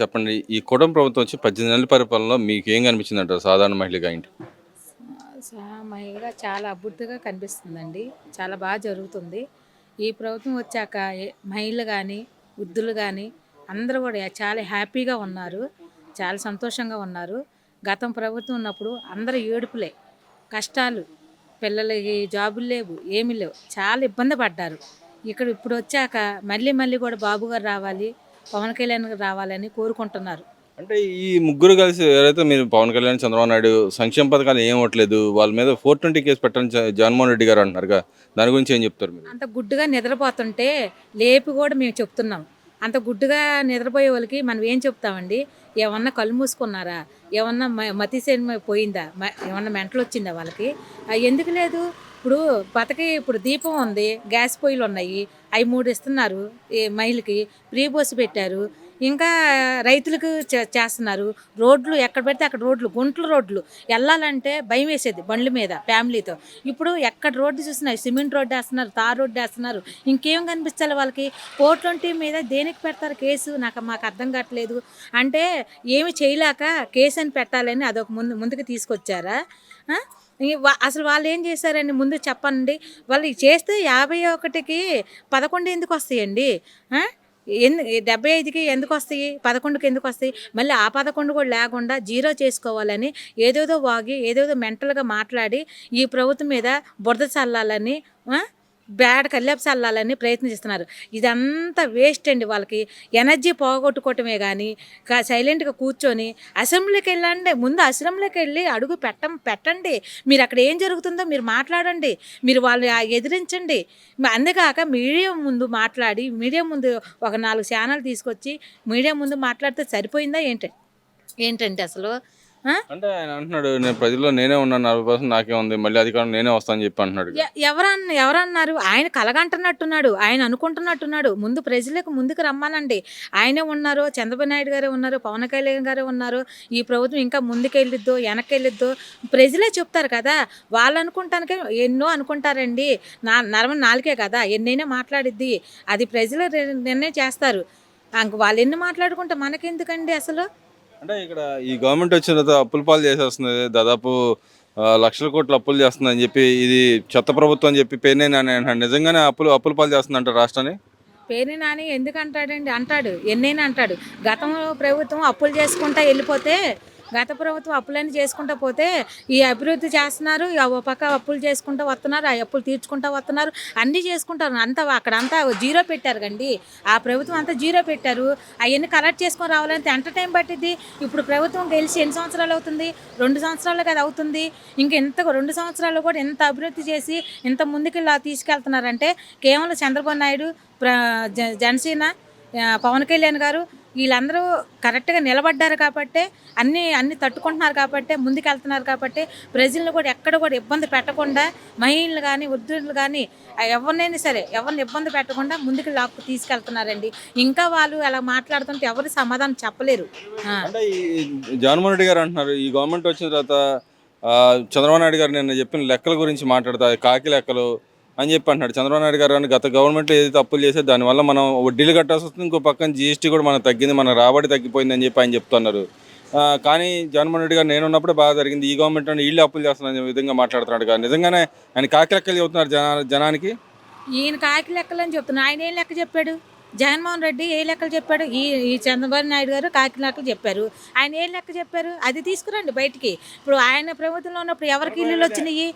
చెప్పండి ఈ కుటుంబ ప్రభుత్వం వచ్చి పద్దెనిమిది నెలల పరిపాలనలో మీకు ఏం కనిపించింది అంటారు సాధారణ మహిళగా ఇంటి? మహిళగా చాలా అభివృద్ధిగా కనిపిస్తుందండి. చాలా బాగా జరుగుతుంది. ఈ ప్రభుత్వం వచ్చాక మహిళలు కానీ వృద్ధులు కానీ అందరూ కూడా చాలా హ్యాపీగా ఉన్నారు. చాలా సంతోషంగా ఉన్నారు. గతం ప్రభుత్వం ఉన్నప్పుడు అందరూ ఏడుపులే. కష్టాలు పిల్లలకి జాబులు లేవు ఏమీ లేవు. చాలా ఇబ్బంది పడ్డారు. ఇక్కడ ఇప్పుడు వచ్చాక మళ్ళీ మళ్ళీ కూడా బాబుగారు రావాలి. పవన్ కళ్యాణ్ రావాలని కోరుకుంటున్నారు. అంటే ఈ ముగ్గురు కలిసి ఎవరైతే మీరు పవన్ కళ్యాణ్ చంద్రబాబు నాయుడు సంక్షేమ పథకాలు ఏం ఇవ్వట్లేదు వాళ్ళ మీద ఫోర్ ట్వంటీ కేసు పెట్టని జ- జగన్మోహన్ రెడ్డి గారు అంటున్నారుగా దాని గురించి ఏం చెప్తారు మీరు? అంత గుడ్డుగా నిద్రపోతుంటే లేపి కూడా మేము చెప్తున్నాం. అంత గుడ్డుగా నిద్రపోయే వాళ్ళకి మనం ఏం చెప్తామండి? ఏమన్నా కళ్ళు మూసుకున్నారా? ఏమన్నా మ- మతి సినిమా పోయిందా? ఏమన్నా మెంటలు వచ్చిందా వాళ్ళకి? ఎందుకు లేదు? ఇప్పుడు బతకి ఇప్పుడు దీపం ఉంది గ్యాస్ పొయ్యిలు ఉన్నాయి అవి మూడు ఇస్తున్నారు ఈ మహిళకి ప్రీ బస్సు పెట్టారు ఇంకా రైతులకు చే- చేస్తున్నారు. రోడ్లు ఎక్కడ పెడితే అక్కడ రోడ్లు గుంటల రోడ్లు. వెళ్ళాలంటే భయం వేసేది బండ్ల మీద ఫ్యామిలీతో. ఇప్పుడు ఎక్కడ రోడ్డు చూసినా సిమెంట్ రోడ్డు వేస్తున్నారు తార్ రోడ్డు వేస్తున్నారు. ఇంకేం కనిపించాలి వాళ్ళకి? ఫోర్ ట్వంటీ మీద దేనికి పెడతారు కేసు? నాకు మాకు అర్థం కావట్లేదు. అంటే ఏమి చేయలేక కేసు అని పెట్టాలని అదొక ముందు ముందుకు తీసుకొచ్చారా? అసలు వాళ్ళు ఏం చేశారండి? ముందు చెప్పండి. వాళ్ళు చేస్తే యాభై ఒకటికి పదకొండు ఎందుకు వస్తాయండి? ఎందు డెబ్బై ఐదుకి ఎందుకు వస్తాయి? పదకొండుకి ఎందుకు వస్తాయి? మళ్ళీ ఆ పదకొండు కూడా లేకుండా జీరో చేసుకోవాలని ఏదేదో వాగి ఏదేదో మెంటల్గా మాట్లాడి ఈ ప్రభుత్వం మీద బురద చల్లాలని బ్యాడ్ కల్లాపు చల్లాలని ప్రయత్నిస్తున్నారు ఇదంతా వేస్ట్ అండి వాళ్ళకి. ఎనర్జీ పోగొట్టుకోవటమే కానీ కా- సైలెంట్గా కూర్చొని అసెంబ్లీకి వెళ్ళండి ముందు అసెంబ్లీకి వెళ్ళి అడుగు పెట్టం పెట్టండి. మీరు అక్కడ ఏం జరుగుతుందో మీరు మాట్లాడండి. మీరు వాళ్ళు ఆ ఎదిరించండి. మ- అంతేకాక మీడియా ముందు మాట్లాడి మీడియా ముందు ఒక నాలుగు ఛానల్ తీసుకొచ్చి మీడియా ముందు మాట్లాడితే సరిపోయిందా ఏంటంటే ఏంటంటే అసలు? అంటే ఆయన అంటున్నాడు నేను ప్రజల్లో నేనే ఉన్నాను నలభై పర్సెంట్ నాకే ఉంది మళ్ళీ అధికారం నేనే వస్తానని చెప్పి అంటున్నాడు ఎవరన్న ఎవరన్నారు? ఆయన కలగంటున్నట్టున్నాడు ఆయన అనుకుంటున్నట్టున్నాడు. ముందు ప్రజలకు ముందుకు రమ్మానండి ఆయనే ఉన్నారు చంద్రబాబు నాయుడు గారే ఉన్నారు పవన్ కళ్యాణ్ గారే ఉన్నారు. ఈ ప్రభుత్వం ఇంకా ముందుకెళ్ళిద్దో వెనకెళ్ళిద్దో ప్రజలే చెప్తారు కదా. వాళ్ళు అనుకుంటానికే ఎన్నో అనుకుంటారండి. నా నరమ నాలుకే కదా ఎన్నైనా మాట్లాడిద్ది. అది ప్రజలు నిర్ణయం చేస్తారు. వాళ్ళు ఎన్ని మాట్లాడుకుంటే మనకెందుకండి అసలు? అంటే ఇక్కడ ఈ గవర్నమెంట్ వచ్చిన తర్వాత అప్పుల పాలు చేసేస్తుంది. దాదాపు లక్షల కోట్ల అప్పులు చేస్తుంది అని చెప్పి ఇది చెత్త ప్రభుత్వం అని చెప్పి పేరునే నాని అంటున్నాడు నిజంగానే అప్పులు అప్పుల పాలు చేస్తుంది అంటారు రాష్ట్రాన్ని? పేరు నాని ఎందుకు అంటాడండి అంటాడు ఎన్నైనా అంటాడు. గతంలో ప్రభుత్వం అప్పులు చేసుకుంటా వెళ్ళిపోతే గత ప్రభుత్వం అప్పులన్నీ చేసుకుంటూ పోతే ఈ అభివృద్ధి చేస్తున్నారు ఓ పక్క అప్పులు చేసుకుంటూ వస్తున్నారు ఆ అప్పులు తీర్చుకుంటూ వస్తున్నారు అన్నీ చేసుకుంటారు. అంతా అక్కడ అంతా జీరో పెట్టారు కండి. ఆ ప్రభుత్వం అంతా జీరో పెట్టారు. అవన్నీ కలెక్ట్ చేసుకొని రావాలంటే ఎంత టైం పట్టింది ఇప్పుడు ప్రభుత్వం గెలిచి ఎన్ని సంవత్సరాలు అవుతుంది? రెండు సంవత్సరాలు కదా అవుతుంది. ఇంక ఇంత రెండు సంవత్సరాలు కూడా ఎంత అభివృద్ధి చేసి ఇంత ముందుకు ఇలా తీసుకెళ్తున్నారంటే కేవలం చంద్రబాబు నాయుడు ప్ర జ- జనసేన పవన్ కళ్యాణ్ గారు వీళ్ళందరూ కరెక్ట్గా నిలబడ్డారు కాబట్టి అన్నీ అన్ని తట్టుకుంటున్నారు కాబట్టి ముందుకెళ్తున్నారు కాబట్టి ప్రజలను కూడా ఎక్కడ కూడా ఇబ్బంది పెట్టకుండా మహిళలు కానీ వృద్ధులు కానీ ఎవరినైనా సరే ఎవరిని ఇబ్బంది పెట్టకుండా ముందుకు లాక్కు తీసుకెళ్తున్నారండి. ఇంకా వాళ్ళు అలా మాట్లాడుతుంటే ఎవరు సమాధానం చెప్పలేరు. అంటే జగన్మోహన్ రెడ్డి గారు అంటున్నారు ఈ గవర్నమెంట్ వచ్చిన తర్వాత చంద్రబాబు నాయుడు గారు నిన్న చెప్పిన లెక్కల గురించి మాట్లాడతారు కాకి లెక్కలు అని చెప్పి అంటున్నాడు. చంద్రబాబు నాయుడు గారు అని గత గవర్నమెంట్ ఏదైతే అప్పులు చేసే దానివల్ల మనం వడ్డీలు కట్టాల్సి వస్తుంది ఇంకో పక్కన జీఎస్టీ కూడా మనకు తగ్గింది మన రాబడి తగ్గిపోయింది అని చెప్పి ఆయన చెప్తున్నారు. కానీ జగన్మోహన్ రెడ్డి గారు నేను ఉన్నప్పుడే బాగా జరిగింది. ఈ గవర్నమెంట్ అంటే వీళ్ళు అప్పులు చేస్తున్నాను విధంగా మాట్లాడుతున్నాడు కానీ నిజంగానే ఆయన కాకి లెక్కలు చెబుతున్నారు జనా జనానికి? ఈయన కాకి లెక్కలు అని చెప్తున్నా. ఆయన ఏం లెక్క చెప్పాడు? జగన్మోహన్ రెడ్డి ఏ లెక్కలు చెప్పాడు? ఈ ఈ చంద్రబాబు నాయుడు గారు కాకి లెక్కలు చెప్పారు. ఆయన ఏ లెక్క చెప్పారు? అది తీసుకురండి బయటికి. ఇప్పుడు ఆయన ప్రభుత్వంలో ఉన్నప్పుడు ఎవరికి ఇల్లులు వచ్చినాయి?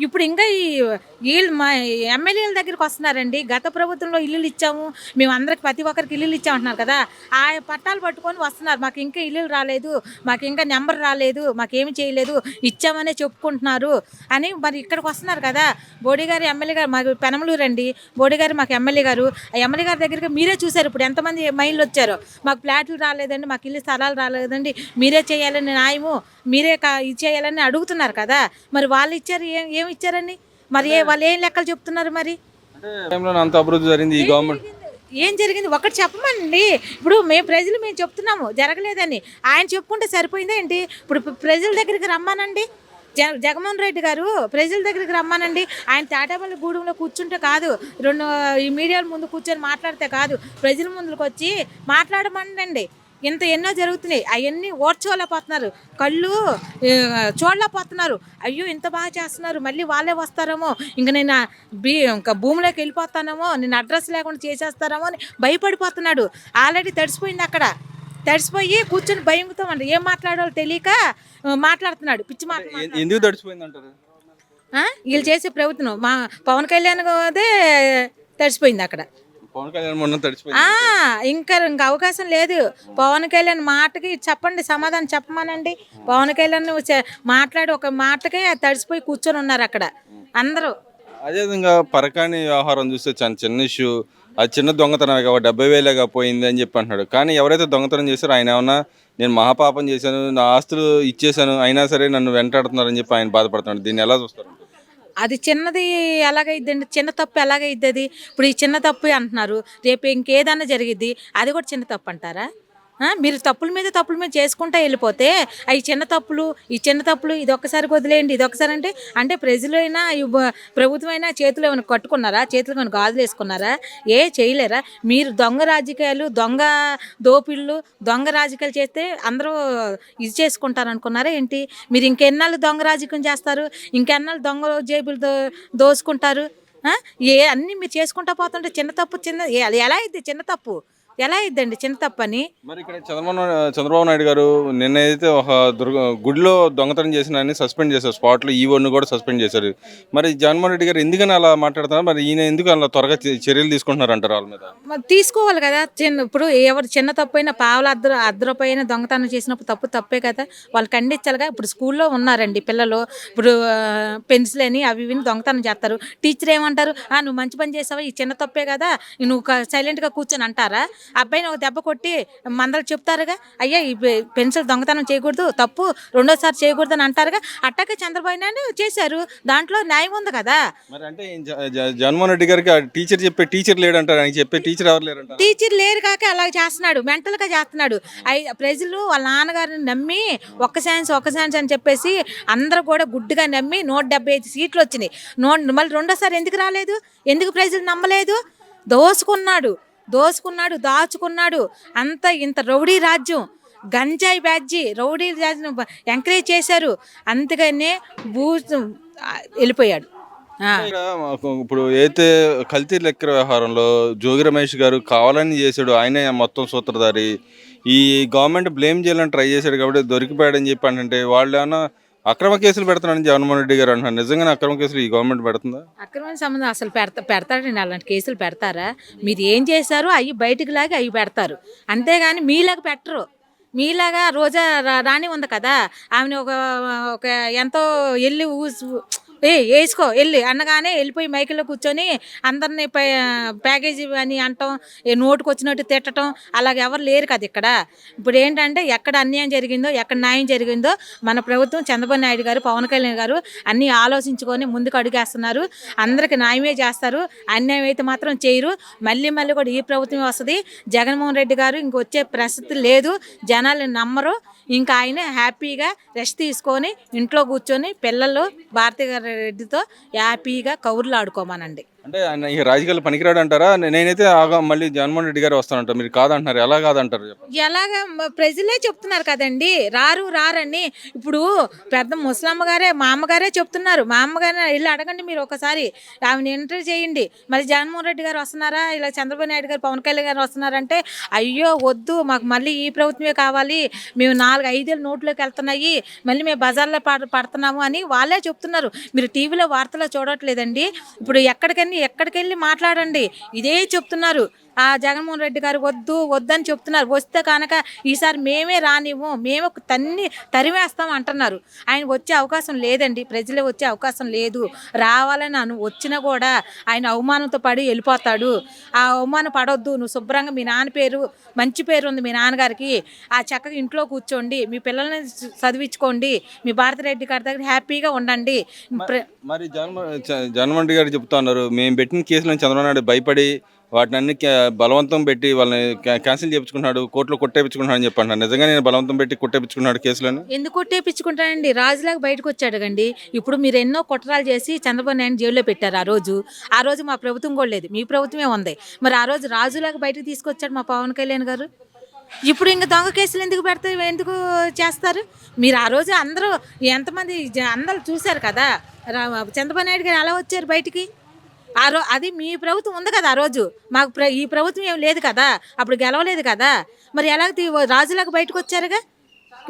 ఇప్పుడు ఇంకా ఈ వీళ్ళు మా ఎమ్మెల్యేల దగ్గరికి వస్తున్నారండి. గత ప్రభుత్వంలో ఇల్లులు ఇచ్చాము. మేము అందరికి ప్రతి ఒక్కరికి ఇల్లులు ఇచ్చామంటున్నారు కదా. ఆ పట్టాలు పట్టుకొని వస్తున్నారు. మాకు ఇంకా ఇల్లులు రాలేదు. మాకు ఇంకా నెంబర్ రాలేదు. మాకేమి చేయలేదు. ఇచ్చామనే చెప్పుకుంటున్నారు అని మరి ఇక్కడికి వస్తున్నారు కదా. బోడీ గారు ఎమ్మెల్యే గారు మాకు పెనమలూరండి బోడీ గారు మాకు ఎమ్మెల్యే గారు. ఆ ఎమ్మెల్యే గారి దగ్గర దగ్గరికి మీరే చూశారు. ఇప్పుడు ఎంతమంది మహిళలు వచ్చారో. మాకు ఫ్లాట్లు రాలేదండి మాకు ఇల్లు స్థలాలు రాలేదండి. మీరే చేయాలని న్యాయము మీరే చేయాలని అడుగుతున్నారు కదా. మరి వాళ్ళు ఇచ్చారు ఏం ఏమి ఇచ్చారని మరి ఏ వాళ్ళు ఏం లెక్కలు చెప్తున్నారు మరి? అంత అభివృద్ధి జరిగింది ఈ గవర్నమెంట్ ఏం జరిగింది? ఒకటి చెప్పమండి. ఇప్పుడు మేము ప్రజలు మేము చెప్తున్నాము జరగలేదని. ఆయన చెప్పుకుంటే సరిపోయిందా ఏంటి? ఇప్పుడు ప్ర- ప్రజల దగ్గరికి రమ్మానండి. జగన్మోహన్ రెడ్డి గారు ప్రజల దగ్గరికి రమ్మానండి. ఆయన తాటాపల్లి గూడెంలో కూర్చుంటే కాదు రెండు ఈ మీడియాల ముందు కూర్చొని మాట్లాడితే కాదు ప్రజల ముందుకు వచ్చి మాట్లాడమనండి ఇంత ఎన్నో జరుగుతున్నాయి. అవన్నీ ఓడ్చోలేకపోతున్నారు కళ్ళు చూడలేకపోతున్నారు. అయ్యో ఇంత బాగా చేస్తున్నారు. మళ్ళీ వాళ్ళే వస్తారేమో. ఇంక నేను బీ ఇంకా భూమిలోకి వెళ్ళిపోతానేమో. నేను అడ్రస్ లేకుండా చేసేస్తారేమో అని భయపడిపోతున్నాడు. ఆల్రెడీ తడిసిపోయింది అక్కడ. తడిసిపోయి కూర్చొని భయంతో అండి ఏం మాట్లాడాలో తెలియక మాట్లాడుతున్నాడు. పిచ్చి మాట ఎ- ఎందుకు తడిచిపోయింది అంటారు? ఆ? వీళ్ళు చేసే ప్రభుత్వం మా పవన్ కళ్యాణ్ అదే తడిసిపోయింది అక్కడ. పవన్ కళ్యాణ్ మొన్న తడిచిపోయింది ఆ, ఇంకా ఇంకా అవకాశం లేదు. పవన్ కళ్యాణ్ మాటకి చెప్పండి సమాధానం చెప్పమనండి. పవన్ కళ్యాణ్ మాట్లాడి ఒక మాటకే తడిసిపోయి కూర్చొని ఉన్నారు అక్కడ. అందరూ. అదేవిధంగా పరకాని వ్యవహారం చూస్తే చాలా చిన్న ఇష్యూ అది చిన్న దొంగతనం కాబట్టి డెబ్బై వేలేగా పోయింది అని చెప్పి అంటున్నాడు. కానీ ఎవరైతే దొంగతనం చేశారో ఆయన ఏమన్నా నేను మహాపాపం చేశాను నా ఆస్తులు ఇచ్చేసాను అయినా సరే నన్ను వెంటాడుతున్నారని చెప్పి ఆయన బాధపడుతున్నాడు. దీన్ని ఎలా చూస్తారు? అది చిన్నది ఎలాగైద్దండి? చిన్న తప్పు ఎలాగైద్ది అది ఇప్పుడు ఈ చిన్న తప్పు అంటున్నారు. రేపు ఇంకేదన్నా జరిగిద్ది అది కూడా చిన్న తప్పు అంటారా? మీరు తప్పుల మీద తప్పుల మీద చేసుకుంటా వెళ్ళిపోతే అవి చిన్న తప్పులు ఈ చిన్న తప్పులు ఇది ఒక్కసారి వదిలేయండి ఇది ఒక్కసారి అంటే అంటే ప్రజలైనా ఈ ప్రభుత్వమైనా చేతులు ఏమైనా కట్టుకున్నారా? చేతులు ఏమైనా గాజులు వేసుకున్నారా? ఏ చేయలేరా? మీరు దొంగ రాజకీయాలు దొంగ దోపిళ్ళు దొంగ రాజకీయాలు చేస్తే అందరూ ఇది చేసుకుంటారు అనుకున్నారా ఏంటి? మీరు ఇంకెన్నాళ్ళు దొంగ రాజకీయం చేస్తారు? ఇంకెన్నాళ్ళు దొంగ జేబులు దో దోసుకుంటారు? ఏ అన్నీ మీరు చేసుకుంటా పోతుంటే చిన్న తప్పు చిన్న ఎలా అయింది చిన్న తప్పు? ఎలా అయిద్దండి చిన్న తప్పు అని మరి ఇక్కడ చంద్రబాబు చంద్రబాబు నాయుడు గారు నిన్న అయితే ఒక దుర్గ గుడిలో దొంగతనం చేసిన సస్పెండ్ చేశారు. స్పాట్లో ఈవోని కూడా సస్పెండ్ చేశారు. మరి జగన్మోహన్ రెడ్డి గారు ఎందుకని అలా మాట్లాడుతున్నారు? మరి ఈయన ఎందుకు అలా త్వరగా చర్యలు తీసుకుంటున్నారు అంటారు వాళ్ళ మీద? తీసుకోవాలి కదా. చిన్న ఇప్పుడు ఎవరు చిన్న తప్పు అయినా పావుల రూపాయి అయినా దొంగతనం చేసినప్పుడు తప్పు తప్పే కదా. వాళ్ళు ఖండించాలిగా. ఇప్పుడు స్కూల్లో ఉన్నారండి పిల్లలు. ఇప్పుడు పెన్సిల్ అని అవి ఇవి దొంగతనం చేస్తారు. టీచర్ ఏమంటారు? "ఆ, నువ్వు మంచి పని చేసావా? ఈ చిన్న తప్పే కదా. నువ్వు సైలెంట్గా కూర్చొని అంటారా? అబ్బాయిని ఒక దెబ్బ కొట్టి మందలు చెప్తారుగా అయ్యా ఈ పెన్సిల్ దొంగతనం చేయకూడదు తప్పు రెండోసారి చేయకూడదు అని అంటారుగా. అట్టాకే చంద్రబాబు నాయుడు చేశారు. దాంట్లో న్యాయం ఉంది కదా. మరి అంటే జగన్మోహన్ రెడ్డి గారికి టీచర్ చెప్పే టీచర్ లేడంటారు. ఆయన చెప్పే టీచర్ ఎవరు లేరంటారు? టీచర్ లేరు కాక అలా చేస్తున్నాడు. మెంటల్గా చేస్తున్నాడు. ప్రజలు వాళ్ళ నాన్నగారిని నమ్మి ఒక్క సైన్స్ ఒక్క సైన్స్ అని చెప్పేసి అందరూ కూడా గుడ్డుగా నమ్మి నూట డెబ్బై ఐదు సీట్లు వచ్చినాయి. నో మళ్ళీ రెండోసారి ఎందుకు రాలేదు? ఎందుకు ప్రజలు నమ్మలేదు? దోసుకున్నాడు. దోసుకున్నాడు దాచుకున్నాడు. అంత ఇంత రౌడీ రాజ్యం. గంజాయి బ్యాడ్జి రౌడీ రాజ్యం ఎంకరేజ్ చేశారు. అందుకనే భూ వెళ్ళిపోయాడు. ఇప్పుడు అయితే కల్తీ లెక్కర వ్యవహారంలో జోగి రమేష్ గారు కావాలని చేశాడు ఆయనే మొత్తం సూత్రధారి. ఈ గవర్నమెంట్ బ్లేమ్ చేయాలని ట్రై చేశాడు కాబట్టి దొరికిపోయాడని చెప్పి అంటే వాళ్ళు ఏమన్నా అక్రమ కేసులు పెడుతున్నారని జగన్మోహన్ రెడ్డి గారు అంటున్నారు. నిజంగానే అక్రమ కేసులు ఈ గవర్నమెంట్ పెడుతుందా? అక్రమైన సంబంధం అసలు పెడతా పెడతాడండి అలాంటి కేసులు పెడతారా? మీరు ఏం చేశారో? అవి బయటకు లాగి అవి పెడతారు. అంతేగాని మీలాగా పెట్టరు. మీలాగా రోజా రా- రాణి ఉంది కదా. ఆమెను ఒక ఒక ఎంతో వెళ్ళి ఊసు ఏ వేసుకో వెళ్ళి. అనగానే వెళ్ళిపోయి మైకిల్లో కూర్చొని అందరినీ ప్యాకేజీ అని అంటాం ఏ నోటుకు వచ్చినట్టు తిట్టడం అలాగే ఎవరు లేరు కదా ఇక్కడ. ఇప్పుడు ఏంటంటే ఎక్కడ అన్యాయం జరిగిందో ఎక్కడ న్యాయం జరిగిందో మన ప్రభుత్వం చంద్రబాబు నాయుడు గారు పవన్ కళ్యాణ్ గారు అన్నీ ఆలోచించుకొని ముందుకు అడుగేస్తున్నారు. అందరికి న్యాయమే చేస్తారు. అన్యాయం అయితే మాత్రం చేయరు. మళ్ళీ మళ్ళీ కూడా ఈ ప్రభుత్వమే వస్తుంది. జగన్మోహన్ రెడ్డి గారు ఇంక వచ్చే ప్రసక్తి లేదు. జనాలు నమ్మరు. ఇంకా ఆయన హ్యాపీగా రెస్ట్ తీసుకొని ఇంట్లో కూర్చొని పిల్లలు భారతీ గారు రెడ్డితో హ్యాపీగా కౌర్లు ఆడుకోమనండి అంటే ఆయన ఈ రాజకీయాలు పనికిరాడు అంటారా? నేనైతే ఆగా మళ్ళీ జగన్మోహన్ రెడ్డి గారు వస్తానంటారు. మీరు కాదంటున్నారు. ఎలా కాదంటారు ఎలాగ ప్రజలే చెప్తున్నారు కదండి. రారు రారని. ఇప్పుడు పెద్ద ముసలమ్మ గారే మా అమ్మగారే చెప్తున్నారు. మా అమ్మగారే వెళ్ళి అడగండి మీరు ఒకసారి. ఆమెను ఎంటర్ చేయండి. మరి జగన్మోహన్ రెడ్డి గారు వస్తున్నారా? ఇలా చంద్రబాబు నాయుడు గారు పవన్ కళ్యాణ్ గారు వస్తున్నారంటే అయ్యో వద్దు. మాకు మళ్ళీ ఈ ప్రభుత్వమే కావాలి. మేము నాలుగు ఐదేళ్ళు నోట్లోకి వెళ్తున్నాయి. మళ్ళీ మేము బజార్లో పడ పడుతున్నాము అని వాళ్ళే చెప్తున్నారు. మీరు టీవీలో వార్తలో చూడట్లేదండి. ఇప్పుడు ఎక్కడికైనా ఎక్కడికి వెళ్ళి మాట్లాడండి. ఇదే చెప్తున్నారు. ఆ జగన్మోహన్ రెడ్డి గారు వద్దు వద్దని చెప్తున్నారు. వస్తే కనుక ఈసారి మేమే రానివ్వం మేమే తన్ని తరివేస్తాం అంటున్నారు. ఆయన వచ్చే అవకాశం లేదండి. ప్రజలే వచ్చే అవకాశం లేదు. రావాలని అను వచ్చినా కూడా ఆయన అవమానంతో పడి వెళ్ళిపోతాడు. ఆ అవమానం పడొద్దు. నువ్వు శుభ్రంగా మీ నాన్న పేరు మంచి పేరు ఉంది మీ నాన్నగారికి. ఆ చక్కగా ఇంట్లో కూర్చోండి. మీ పిల్లల్ని చదివించుకోండి. మీ భారతిరెడ్డి గారి దగ్గర హ్యాపీగా ఉండండి. మరి జగన్మోహన్ జగన్మోహన్ రెడ్డి గారు చెప్తున్నారు మేము పెట్టిన కేసులను చంద్రబాబు నాయుడు భయపడి వాటిని అన్ని బలవంతం పెట్టి వాళ్ళని క్యాన్సిల్ చేయించుకున్నాడు కోర్టులో కొట్టేపించుకున్నాడు అని చెప్పండి నిజంగా నేను బలవంతం పెట్టి కొట్టేపించుకున్నాడు కేసులను? ఎందుకు కొట్టేపించుకుంటానండి రాజులాగా బయటకు వచ్చాడు ఇప్పుడు మీరు ఎన్నో కుట్రాలు చేసి చంద్రబాబు నాయుడు జైల్లో పెట్టారు ఆ రోజు. ఆ రోజు మా ప్రభుత్వం కూడా లేదు. మీ ప్రభుత్వమే ఉంది. మరి ఆ రోజు రాజులాగా బయటకు తీసుకొచ్చాడు మా పవన్ కళ్యాణ్ గారు? ఇప్పుడు ఇంకా దొంగ కేసులు ఎందుకు పెడతారు ఎందుకు చేస్తారు? మీరు ఆ రోజు అందరూ ఎంతమంది జ- అందరూ చూశారు కదా? రా- చంద్రబాబు నాయుడు గారు ఎలా వచ్చారు బయటికి? ఆ రో అది మీ ప్రభుత్వం ఉంది కదా ఆ రోజు. మాకు ప్ర ఈ ప్రభుత్వం ఏం లేదు కదా. అప్పుడు గెలవలేదు కదా. మరి ఎలా తీ- రాజులకు బయటకు వచ్చారుగా?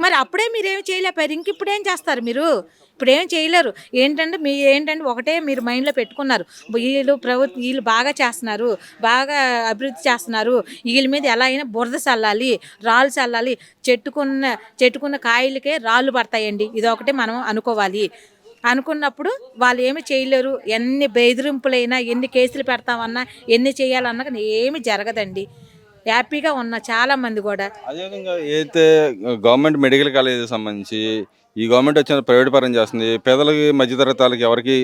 మరి అప్పుడే మీరు ఏమి చేయలేపారు? ఇంక ఇప్పుడు ఏం చేస్తారు మీరు? ఇప్పుడు ఏం చేయలేరు. ఏంటంటే మీ ఏంటంటే ఒకటే మీరు మైండ్లో పెట్టుకున్నారు. వీళ్ళు ప్రభుత్వం వీళ్ళు బాగా చేస్తున్నారు. బాగా అభివృద్ధి చేస్తున్నారు. వీళ్ళ మీద ఎలా అయినా బురద చల్లాలి రాళ్ళు చల్లాలి. చెట్టుకున్న చెట్టుకున్న కాయలకే రాళ్ళు పడతాయండి. ఇది ఒకటే మనం అనుకోవాలి. అనుకున్నప్పుడు వాళ్ళు ఏమి చేయలేరు. ఎన్ని బెదిరింపులైనా ఎన్ని కేసులు పెడతామన్నా ఎన్ని చేయాలన్నా కానీ ఏమి జరగదండి. హ్యాపీగా ఉన్న చాలా మంది కూడా. అదేవిధంగా అయితే గవర్నమెంట్ మెడికల్ కాలేజ్ సంబంధించి ఈ గవర్నమెంట్ వచ్చిన ప్రైవేట్ పరం చేస్తుంది. పేదలకి మధ్యతరగతి వాళ్ళకి ఎవరికి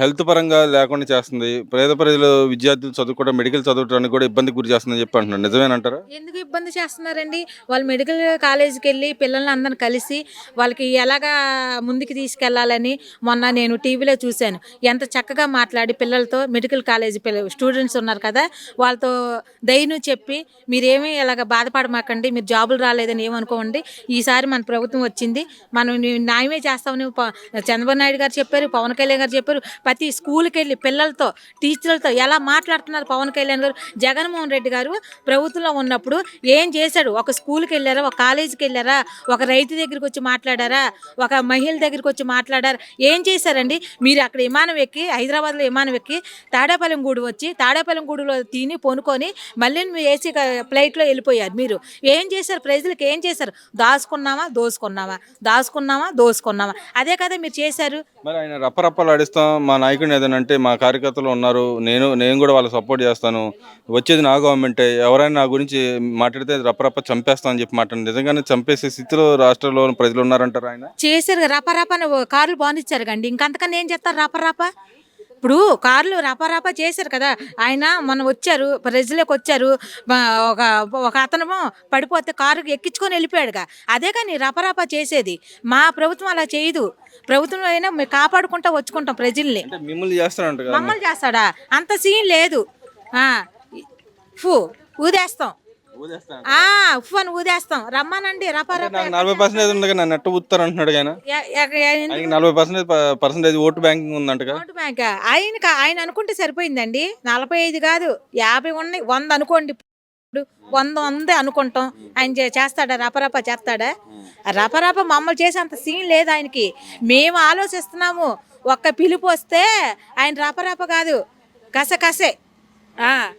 హెల్త్ పరంగా లేకుండా చేస్తుంది. పేద ప్రజలు విద్యార్థులు చదువుకోవడం మెడికల్ చదువుకోవడానికి కూడా ఇబ్బందికి గురి చేస్తుందని చెప్పి అంటున్నారు. నిజమేనంటారా? ఎందుకు ఇబ్బంది చేస్తున్నారండి? వాళ్ళు మెడికల్ కాలేజీకి వెళ్ళి పిల్లల్ని అందరిని కలిసి వాళ్ళకి ఎలాగా ముందుకు తీసుకెళ్ళాలని మొన్న నేను టీవీలో చూశాను. ఎంత చక్కగా మాట్లాడి పిల్లలతో మెడికల్ కాలేజీ పిల్ల స్టూడెంట్స్ ఉన్నారు కదా వాళ్ళతో దయను చెప్పి మీరేమీ ఇలాగ బాధపడమాకండి మీరు జాబులు రాలేదని ఏమనుకోండి ఈసారి మన ప్రభుత్వం వచ్చింది మనం ని- న్యాయమే చేస్తామని ప- చంద్రబాబు నాయుడు గారు చెప్పారు పవన్ కళ్యాణ్ గారు చెప్పారు. ప్రతి స్కూల్కి వెళ్ళి పిల్లలతో టీచర్లతో ఎలా మాట్లాడుతున్నారు పవన్ కళ్యాణ్ గారు? జగన్మోహన్ రెడ్డి గారు ప్రభుత్వంలో ఉన్నప్పుడు ఏం చేశాడు? ఒక స్కూల్కి వెళ్ళారా? ఒక కాలేజీకి వెళ్ళారా? ఒక రైతు దగ్గరికి వచ్చి మాట్లాడారా? ఒక మహిళ దగ్గరికి వచ్చి మాట్లాడారా? ఏం చేశారండి? మీరు అక్కడ విమానం ఎక్కి హైదరాబాద్లో విమానం ఎక్కి తాడేపాలెం గూడు వచ్చి తాడేపల్లి గూడులో తిని పొనుకొని మళ్ళీ ఏసీ ఫ్లైట్లో వెళ్ళిపోయారు మీరు. ఏం చేశారు? ప్రజలకు ఏం చేశారు? దాచుకున్నామా దోసుకున్నామా దాచుకున్నామా దోసుకున్నామా అదే కదా మీరు చేశారు. మరి ఆయన రప్పరప్పలు ఆడిస్తాం. మా నాయకుడిని ఏదైనా అంటే మా కార్యకర్తలు ఉన్నారు. నేను నేను కూడా వాళ్ళకి సపోర్ట్ చేస్తాను. వచ్చేది నా గవర్నమెంటే ఎవరైనా నా గురించి మాట్లాడితే రప్పరప్ప చంపేస్తాను అని చెప్పి మాట్లాడి నిజంగానే చంపేసే స్థితిలో రాష్ట్రంలో ప్రజలు ఉన్నారంటారు ఆయన? చేశారు రపరపని కార్లు బాగునిచ్చారు కండి ఇంకంతకన్నా ఏం చేస్తారు రపరప ఇప్పుడు కార్లు రపరప చేశారు కదా. ఆయన మొన్న వచ్చారు ప్రజలకు వచ్చారు. ఒక ఒక అతను పడిపోతే కారు ఎక్కించుకొని వెళ్ళిపోయాడుగా. అదే కానీ రపరప చేసేది. మా ప్రభుత్వం అలా చేయదు. ప్రభుత్వం అయినా మేము కాపాడుకుంటా వచ్చుకుంటాం ప్రజల్ని. మిమ్మల్ని కదా. మమ్మల్ని చేస్తాడా? అంత సీన్ లేదు. ఫు ఊదేస్తాం. ఉఫ్ అని ఊదేస్తాం. రమ్మానండి నలభై పర్సెంటేజ్ ఉంది కదా ఎట్ట ఊతారు అంటున్నాడు ఆయన. నలభై percentage percentage vote banking ఉందంటగా. Vote bank? ఆయనకి ఆయన అనుకుంటే సరిపోయిందండి. నలభై ఐదు కాదు యాభై ఉన్నాయి వంద అనుకోండి. ఇప్పుడు వంద ఉంది అనుకుంటాం. ఆయన చేస్తాడా? రపరప చేస్తాడా? రపరప మమ్మల్ని చేసే అంత సీన్ లేదు ఆయనకి. మేము ఆలోచిస్తున్నాము ఒక్క పిలుపు వస్తే ఆయన రపరప కాదు. కసకసే ఆ.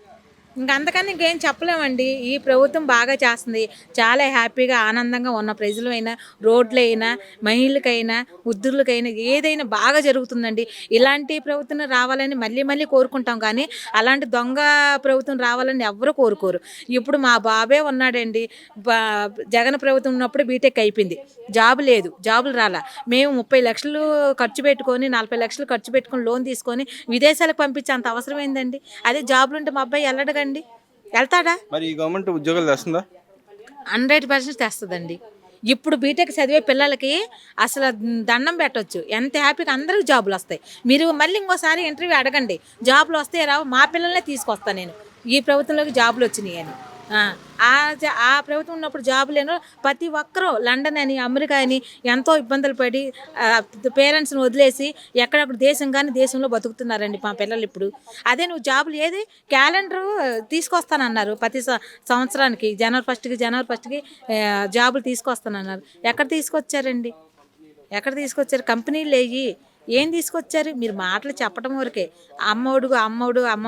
ఇంక అంతకన్నా ఇంకేం చెప్పలేమండి. ఈ ప్రభుత్వం బాగా చేస్తుంది. చాలా హ్యాపీగా ఆనందంగా ఉన్న ప్రజలైనా రోడ్లైనా మహిళలకైనా వృద్ధులకైనా ఏదైనా బాగా జరుగుతుందండి. ఇలాంటి ప్రభుత్వం రావాలని మళ్ళీ మళ్ళీ కోరుకుంటాం కానీ అలాంటి దొంగ ప్రభుత్వం రావాలని ఎవ్వరూ కోరుకోరు. ఇప్పుడు మా బాబే ఉన్నాడండి. బా జగన్ ప్రభుత్వం ఉన్నప్పుడు బీటెక్ అయిపోయింది. జాబ్ లేదు. జాబులు రాలా. మేము ముప్పై లక్షలు ఖర్చు పెట్టుకొని నలభై లక్షలు ఖర్చు పెట్టుకొని లోన్ తీసుకొని విదేశాలకు పంపించే అంత అవసరం ఏందండి? అదే జాబులు ఉంటే మా అబ్బాయి వెళ్ళడగండి వెళ్తాడా? మరి ఈ గవర్నమెంట్ ఉద్యోగాలు తెస్తుందా? Hundred percent తెస్తుందండి. ఇప్పుడు బీటెక్ చదివే పిల్లలకి అసలు దండం పెట్టొచ్చు. ఎంత హ్యాపీగా అందరికి జాబులు వస్తాయి. మీరు మళ్ళీ ఇంకోసారి ఇంటర్వ్యూ అడగండి. జాబులు వస్తే రావు? మా పిల్లల్నే తీసుకొస్తాను నేను. ఈ ప్రభుత్వంలోకి జాబులు వచ్చినాయి అని ఆ, ఆ ప్రభుత్వం ఉన్నప్పుడు జాబ్ లేను ప్రతి ఒక్కరూ లండన్ అని అమెరికా అని ఎంతో ఇబ్బందులు పడి పేరెంట్స్ని వదిలేసి ఎక్కడక్కడ దేశం కానీ దేశంలో బతుకుతున్నారండి మా పిల్లలు ఇప్పుడు. అదే నువ్వు జాబులు ఏది క్యాలెండర్ తీసుకొస్తానన్నారు ప్రతి సంవత్సరానికి. జనవరి ఫస్ట్కి జనవరి ఫస్ట్కి జాబులు తీసుకొస్తానన్నారు. ఎక్కడ తీసుకొచ్చారండి? ఎక్కడ తీసుకొచ్చారు? కంపెనీలు లేయి. ఏం తీసుకొచ్చారు? మీరు మాటలు చెప్పడం వరకే. అమ్మోడు అమ్మోడు అమ్మ